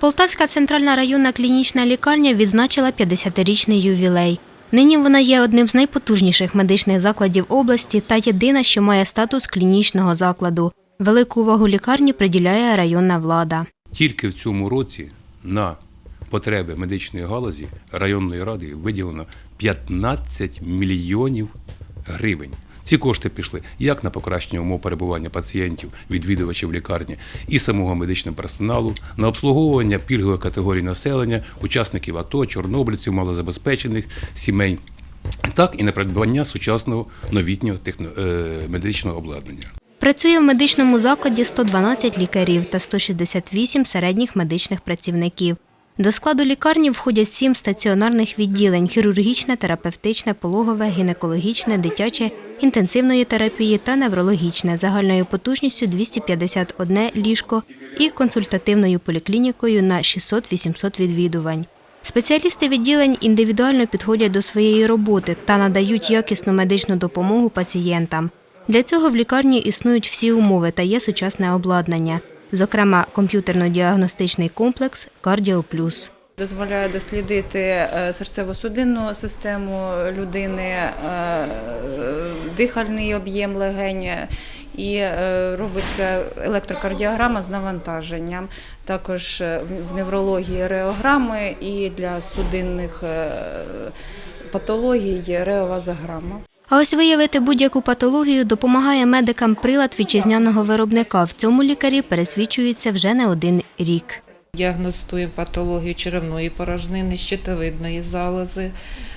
Полтавська центральна районна клінічна лікарня відзначила 50-річний ювілей. Нині вона є одним з найпотужніших медичних закладів області та єдина, що має статус клінічного закладу. Велику увагу лікарні приділяє районна влада. Тільки в цьому році на потреби медичної галузі районної ради виділено 15 мільйонів гривень. Ці кошти пішли як на покращення умов перебування пацієнтів, відвідувачів лікарні і самого медичного персоналу, на обслуговування пільгових категорій населення, учасників АТО, чорнобильців, малозабезпечених сімей, так і на придбання сучасного новітнього техно- е, медичного обладнання. Працює в медичному закладі 112 лікарів та 168 середніх медичних працівників. До складу лікарні входять сім стаціонарних відділень: хірургічне, терапевтичне, пологове, гінекологічне, дитяче, інтенсивної терапії та неврологічне загальною потужністю 251 ліжко і консультативною поліклінікою на 600-800 відвідувань. Спеціалісти відділень індивідуально підходять до своєї роботи та надають якісну медичну допомогу пацієнтам. Для цього в лікарні існують всі умови та є сучасне обладнання, зокрема комп'ютерно-діагностичний комплекс Кардіо Плюс. Дозволяє дослідити е, серцево-судинну систему людини, е, дихальний об'єм легень і е, робиться електрокардіограма з навантаженням. Також в неврології реограми і для судинних патологій реовазограма. А ось виявити будь-яку патологію допомагає медикам прилад вітчизняного виробника. В цьому лікарі пересвідчуються вже не один рік. Діагностуємо патологію черевної порожнини, щитовидної залози.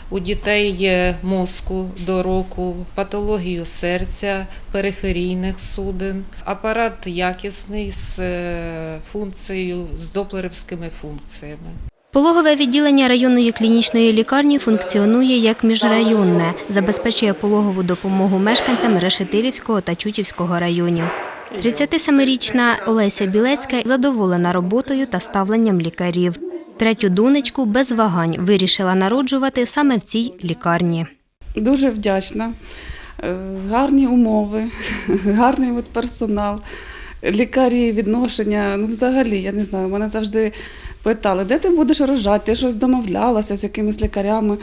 У дітей є мозку до року, патологію серця, периферійних судин. Апарат якісний з е, функцією, з доплерівськими функціями. Пологове відділення районної клінічної лікарні функціонує як міжрайонне, забезпечує пологову допомогу мешканцям Решетилівського та Чутівського районів. 37-річна Олеся Білецька задоволена роботою та ставленням лікарів. Третю донечку без вагань вирішила народжувати саме в цій лікарні. Дуже вдячна. Е, Гарні умови, гарний персонал, лікарі, відношення. Ну, взагалі, я не знаю, мене завжди питали, де ти будеш рожати? Ти щось домовлялася з якимись лікарями.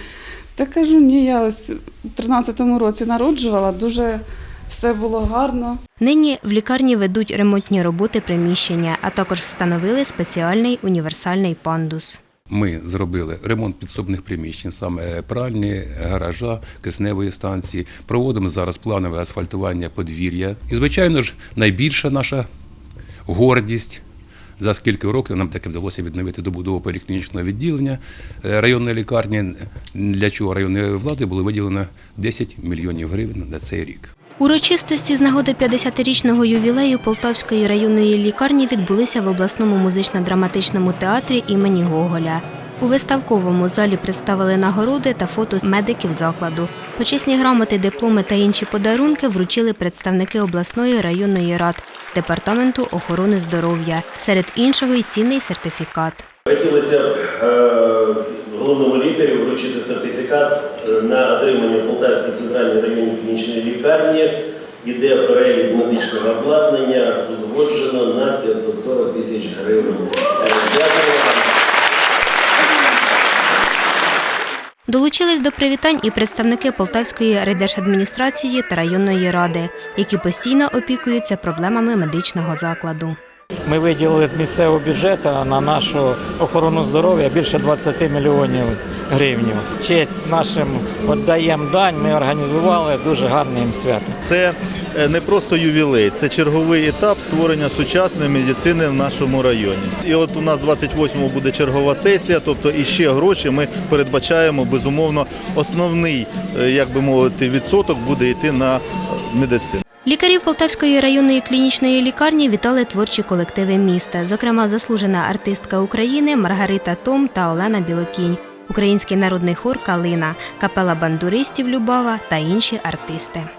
Та кажу, ні, я ось у 13-му році народжувала, дуже все було гарно. Нині в лікарні ведуть ремонтні роботи приміщення, а також встановили спеціальний універсальний пандус. Ми зробили ремонт підсобних приміщень, саме пральні, гаража, кисневої станції. Проводимо зараз планове асфальтування подвір'я. І, звичайно ж, найбільша наша гордість. За скільки років нам таки вдалося відновити добудову поліклінічного відділення е, районної лікарні, для чого районної влади було виділено 10 мільйонів гривень на цей рік. Урочистості з нагоди 50-річного ювілею Полтавської районної лікарні відбулися в обласному музично-драматичному театрі імені Гоголя. У виставковому залі представили нагороди та фото медиків закладу. Почесні грамоти, дипломи та інші подарунки вручили представники обласної районної рад, департаменту охорони здоров'я. Серед іншого й цінний сертифікат. Хотілося б е, головному лікарю вручити сертифікат е, на отримання Полтавської центральної районної клінічної лікарні. Іде перелік медичного обладнання, узгоджено на 540 тисяч гривень. Е. Долучились до привітань і представники Полтавської райдержадміністрації та районної ради, які постійно опікуються проблемами медичного закладу. Ми виділили з місцевого бюджету на нашу охорону здоров'я більше 20 мільйонів гривень. Честь нашим віддаємо дань. Ми організували дуже гарне їм свято. Це е, не просто ювілей, це черговий етап створення сучасної медицини в нашому районі. І от у нас 28-го буде чергова сесія, тобто і ще гроші ми передбачаємо безумовно. Основний, е, як би мовити, відсоток буде йти на медицину. Лікарів Полтавської районної клінічної лікарні вітали творчі колективи міста, зокрема заслужена артистка України Маргарита Том та Олена Білокінь, український народний хор Калина, капела бандуристів Любава та інші артисти.